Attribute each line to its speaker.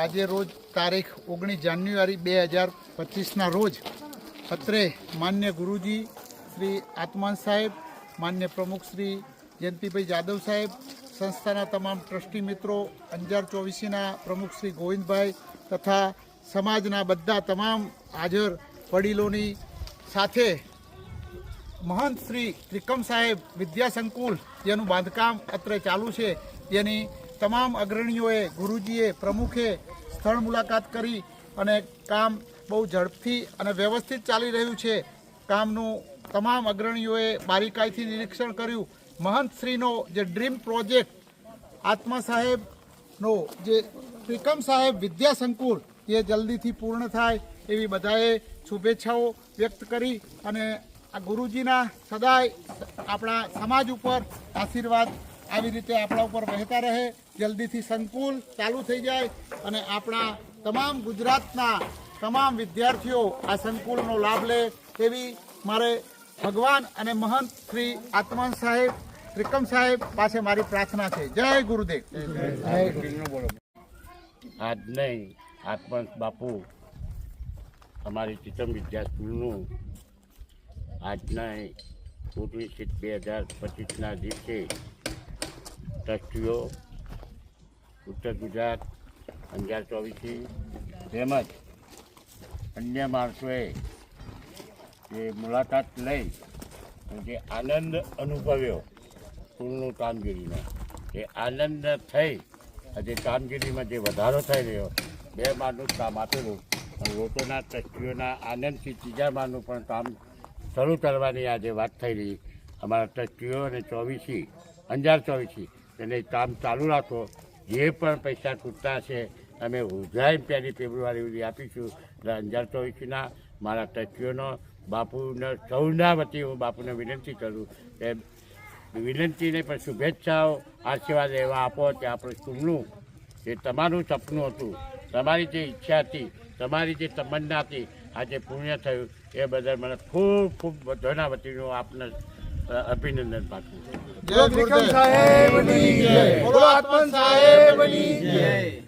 Speaker 1: આજે રોજ તારીખ ઓગણીસ જાન્યુઆરી બે હજાર પચીસના રોજ અત્રે માન્ય ગુરુજી શ્રી આત્માન સાહેબ, માન્ય પ્રમુખ શ્રી જયંતિભાઈ જાદવ સાહેબ, સંસ્થાના તમામ ટ્રસ્ટી મિત્રો, અંજાર ચોવીસીના પ્રમુખ શ્રી ગોવિંદભાઈ તથા સમાજના બધા તમામ હાજર વડીલોની સાથે મહંત શ્રી ત્રિકમ સાહેબ વિદ્યાસંકુલ જેનું બાંધકામ અત્રે ચાલુ છે. જેની તમામ અગ્રણીઓએ, ગુરુજીએ પ્રમુખે સ્થળ મુલાકાત કરી અને કામ બહુ ઝડપથી અને વ્યવસ્થિત ચાલી રહ્યું છે. કામનું તમામ અગ્રણીઓએ બારીકાઈથી નિરીક્ષણ કર્યું. મહંત શ્રીનો જે ડ્રીમ પ્રોજેક્ટ, આત્મા સાહેબનો જે ત્રિકમ સાહેબ વિદ્યા સંકુલ, એ જલ્દીથી પૂર્ણ થાય એવી બધાએ શુભેચ્છાઓ વ્યક્ત કરી અને આ ગુરુજીના સદાય આપણા સમાજ ઉપર આશીર્વાદ આવી રીતે આપણા ઉપર વહેતા રહે, જલ્દીથી સંકુલ ચાલુ થઈ જાય અને આપણા તમામ ગુજરાતના તમામ વિદ્યાર્થીઓ આ સંકુલનો લાભ લે તેવી મારે ભગવાન અને મહંત શ્રી આત્માન સાહેબ, ત્રિકમ સાહેબ પાસે મારી પ્રાર્થના છે. જય ગુરુદેવ.
Speaker 2: આજ નહીં આત્મા બાપુ, અમારી ચિતમ વિદ્યા સ્કૂલનું આજના ઓગણીસ બે હજાર પચીસના દિવસે ટ્રસ્ટીઓ ઉત્તર ગુજરાત અંજાર ચોવીસી, તેમજ અન્ય માણસોએ જે મુલાકાત લઈ જે આનંદ અનુભવ્યો સ્કૂલનું કામગીરીમાં. એ આનંદ થઈ આજે કામગીરીમાં જે વધારો થઈ રહ્યો, બે માળનું કામ આપેલું પણ લોકોના ટ્રસ્ટીઓના આનંદથી ત્રીજા માળનું પણ કામ શરૂ કરવાની આજે વાત થઈ રહી, અમારા ટ્રસ્ટીઓ અને ચોવીસી, અંજાર ચોવીસી તેને કામ ચાલુ રાખો. જે પણ પૈસા ખૂટતા છે, અમે ઉજાઈ પહેલી ફેબ્રુઆરી સુધી આપીશું. અંજાર ચોવીસના મારા તથ્યોનો બાપુને, સૌના વતી હું બાપુને વિનંતી કરું. કે વિનંતીને પણ શુભેચ્છાઓ, આશીર્વાદ એવા આપો કે આપણે સ્કૂલનું જે તમારું સપનું હતું. તમારી જે ઈચ્છા હતી, તમારી જે તમન્ના હતી, આજે પૂર્ણ થયું. એ બદલ મને ખૂબ ખૂબ બધાના વતીનું આપને અભિનંદન પાઠવું. છું
Speaker 1: જય ગુરુદેવ. જય આત્માન સાહેબની જય.